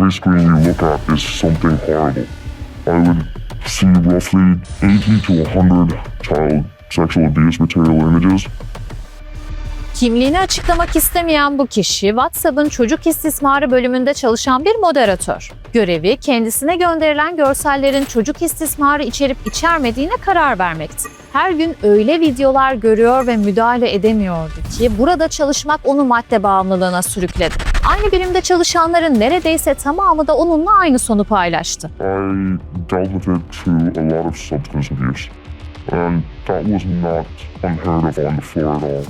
every screen you look at is something horrible. I would see roughly 80 to 100 child sexual abuse material images Kimliğini açıklamak istemeyen bu kişi WhatsApp'ın çocuk istismarı bölümünde çalışan bir moderatör. Görevi kendisine gönderilen görsellerin çocuk istismarı içerip içermediğine karar vermekti. Her gün öyle videolar görüyor ve müdahale edemiyordu ki burada çalışmak onu madde bağımlılığına sürükledi. Aynı birimde çalışanların neredeyse tamamı da onunla aynı sonu paylaştı. I dealt with it through a lot of substance abuse, and that was not unheard of on the floor at all.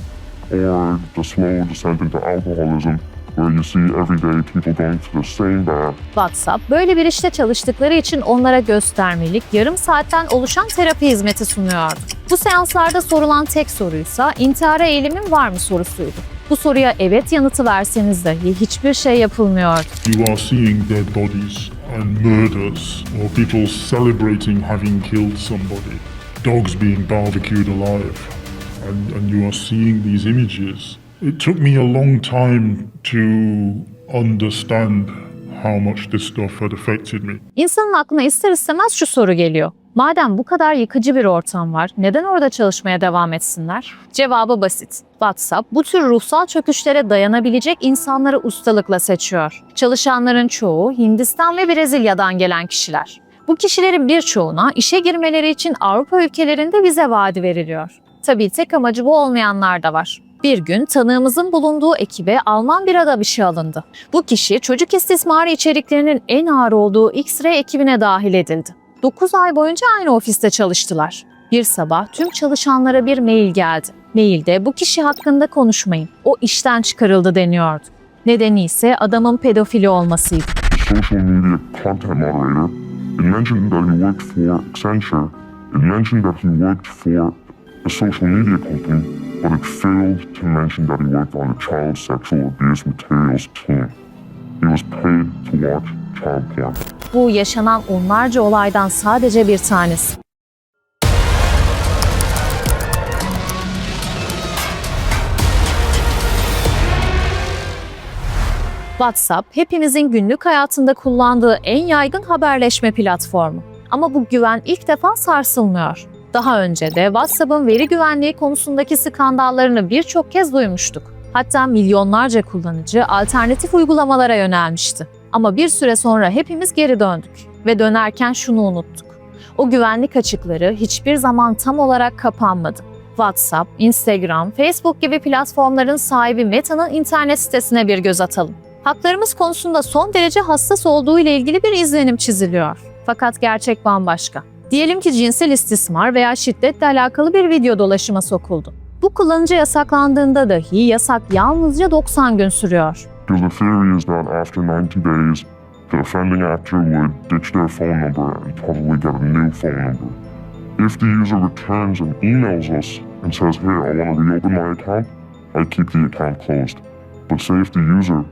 Or the slow descent into alcoholism, where you see every day people going to the same bar, WhatsApp böyle bir işte çalıştıkları için onlara göstermelik yarım saatten oluşan terapi hizmeti sunuyordu. Bu seanslarda sorulan tek soruysa intihara eğilimin var mı sorusuydu. Bu soruya evet yanıtı verseniz dahi hiçbir şey yapılmıyordu. You are seeing dead bodies and murders, or people celebrating having killed somebody, dogs being barbecued alive, and, and you are seeing these images. It took me a long time to understand how much this stuff had affected me. İnsanın aklına ister istemez şu soru geliyor. Madem bu kadar yıkıcı bir ortam var, neden orada çalışmaya devam etsinler? Cevabı basit. WhatsApp bu tür ruhsal çöküşlere dayanabilecek insanları ustalıkla seçiyor. Çalışanların çoğu Hindistan ve Brezilya'dan gelen kişiler. Bu kişilerin birçoğuna işe girmeleri için Avrupa ülkelerinde vize vaadi veriliyor. Tabii tek amacı bu olmayanlar da var. Bir gün tanığımızın bulunduğu ekibe Alman bir ada bir şey alındı. Bu kişi çocuk istismarı içeriklerinin en ağır olduğu X-ray ekibine dahil edildi. 9 ay boyunca aynı ofiste çalıştılar. Bir sabah tüm çalışanlara bir mail geldi. Mailde bu kişi hakkında konuşmayın. O işten çıkarıldı deniyordu. Nedeni ise adamın pedofili olmasıydı. social media content moderator. It mentioned that he worked for Accenture. It mentioned that he worked for a social media company, but it failed to mention that he worked on the child sexual abuse materials team. He was paid to watch child porn. Bu yaşanan onlarca olaydan sadece bir tanesi. WhatsApp hepimizin günlük hayatında kullandığı en yaygın haberleşme platformu. Ama bu güven ilk defa sarsılmıyor. Daha önce de WhatsApp'ın veri güvenliği konusundaki skandallarını birçok kez duymuştuk. Hatta milyonlarca kullanıcı alternatif uygulamalara yönelmişti. Ama bir süre sonra hepimiz geri döndük ve dönerken şunu unuttuk. O güvenlik açıkları hiçbir zaman tam olarak kapanmadı. WhatsApp, Instagram, Facebook gibi platformların sahibi Meta'nın internet sitesine bir göz atalım. Haklarımız konusunda son derece hassas olduğu ile ilgili bir izlenim çiziliyor. Fakat gerçek bambaşka. Diyelim ki cinsel istismar veya şiddetle alakalı bir video dolaşıma sokuldu. Bu kullanıcı yasaklandığında dahi yasak yalnızca 90 gün sürüyor. The theory is that after 90 days, the offending actor would ditch their phone number and probably get a new phone number. If the user returns and emails us and says, hey, I want to reopen my account, I keep the account closed. But say if the user,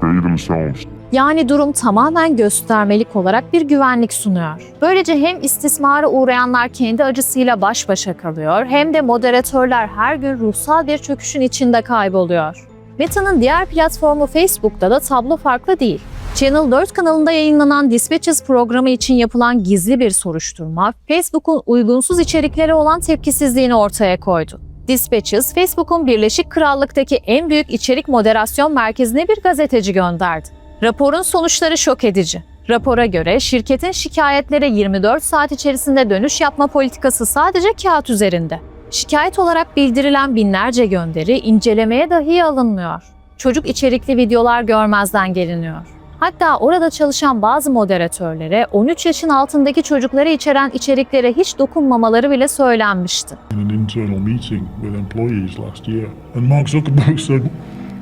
they themselves, Yani durum tamamen göstermelik olarak bir güvenlik sunuyor. Böylece hem istismara uğrayanlar kendi acısıyla baş başa kalıyor hem de moderatörler her gün ruhsal bir çöküşün içinde kayboluyor. Meta'nın diğer platformu Facebook'ta da tablo farklı değil. Channel 4 kanalında yayınlanan Dispatches programı için yapılan gizli bir soruşturma, Facebook'un uygunsuz içeriklere olan tepkisizliğini ortaya koydu. Dispatches, Facebook'un Birleşik Krallık'taki en büyük içerik moderasyon merkezine bir gazeteci gönderdi. Raporun sonuçları şok edici. Rapora göre şirketin şikayetlere 24 saat içerisinde dönüş yapma politikası sadece kağıt üzerinde. Şikayet olarak bildirilen binlerce gönderi incelemeye dahi alınmıyor. Çocuk içerikli videolar görmezden geliniyor. Hatta orada çalışan bazı moderatörlere 13 yaşın altındaki çocukları içeren içeriklere hiç dokunmamaları bile söylenmişti. In an internal meeting with employees last year, and Mark Zuckerberg said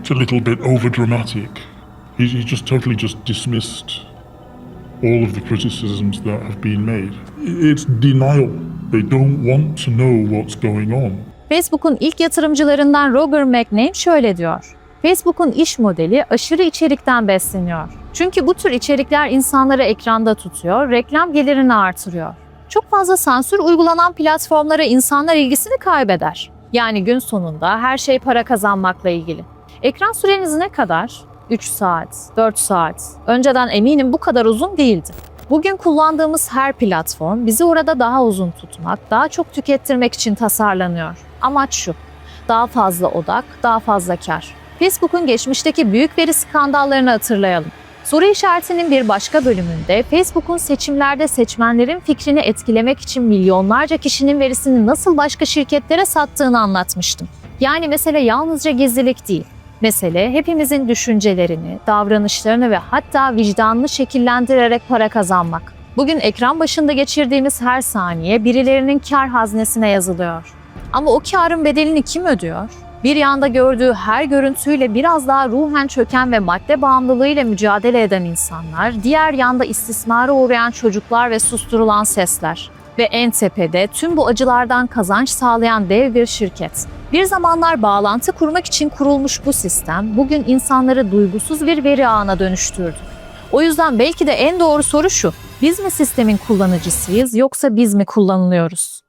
it's a little bit overdramatic. He, he just totally just dismissed all of the criticisms that have been made. It's denial. They don't want to know what's going on. Facebook'un ilk yatırımcılarından Roger McName şöyle diyor. Facebook'un iş modeli aşırı içerikten besleniyor. Çünkü bu tür içerikler insanları ekranda tutuyor, reklam gelirini artırıyor. Çok fazla sansür uygulanan platformlara insanlar ilgisini kaybeder. Yani gün sonunda her şey para kazanmakla ilgili. Ekran süreniz ne kadar? 3 saat, 4 saat. Önceden eminim bu kadar uzun değildi. Bugün kullandığımız her platform bizi orada daha uzun tutmak, daha çok tükettirmek için tasarlanıyor. Amaç şu, daha fazla odak, daha fazla kar. Facebook'un geçmişteki büyük veri skandallarını hatırlayalım. Soru işaretinin bir başka bölümünde Facebook'un seçimlerde seçmenlerin fikrini etkilemek için milyonlarca kişinin verisini nasıl başka şirketlere sattığını anlatmıştım. Yani mesele yalnızca gizlilik değil. Mesele hepimizin düşüncelerini, davranışlarını ve hatta vicdanını şekillendirerek para kazanmak. Bugün ekran başında geçirdiğimiz her saniye birilerinin kar haznesine yazılıyor. Ama o karın bedelini kim ödüyor? Bir yanda gördüğü her görüntüyle biraz daha ruhen çöken ve madde bağımlılığıyla mücadele eden insanlar, diğer yanda istismara uğrayan çocuklar ve susturulan sesler. Ve en tepede tüm bu acılardan kazanç sağlayan dev bir şirket. Bir zamanlar bağlantı kurmak için kurulmuş bu sistem, bugün insanları duygusuz bir veri ağına dönüştürdü. O yüzden belki de en doğru soru şu, biz mi sistemin kullanıcısıyız yoksa biz mi kullanılıyoruz?